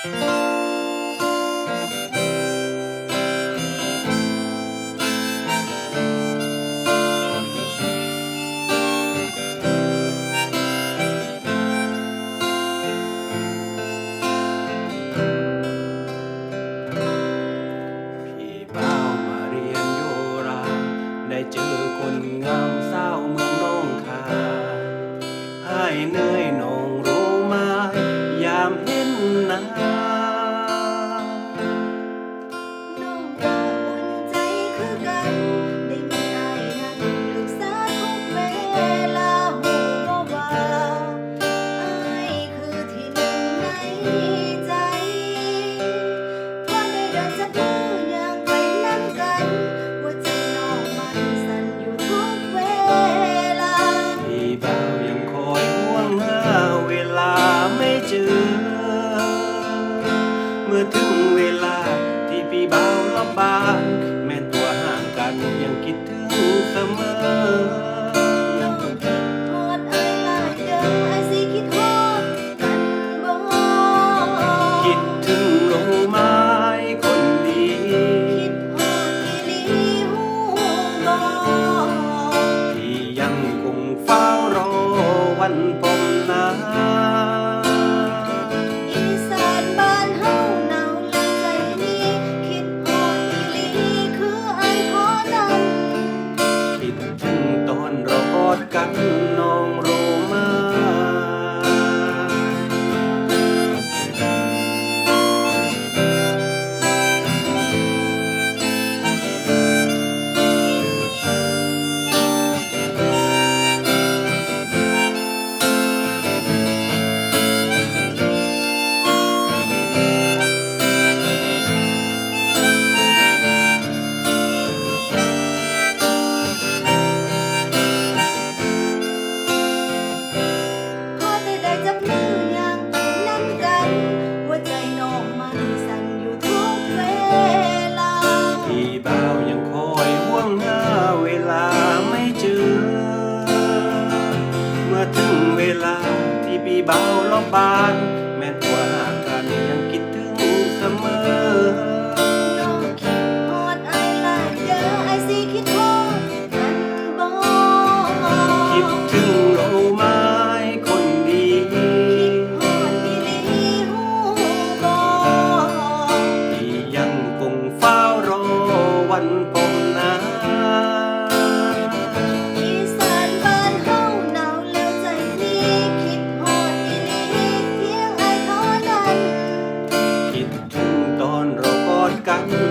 พี่เป้ามาเรียนโยรา ได้เจอคนงามสาเมืองน้องคายให้เนื่อยนอ do. Michoacán. acá.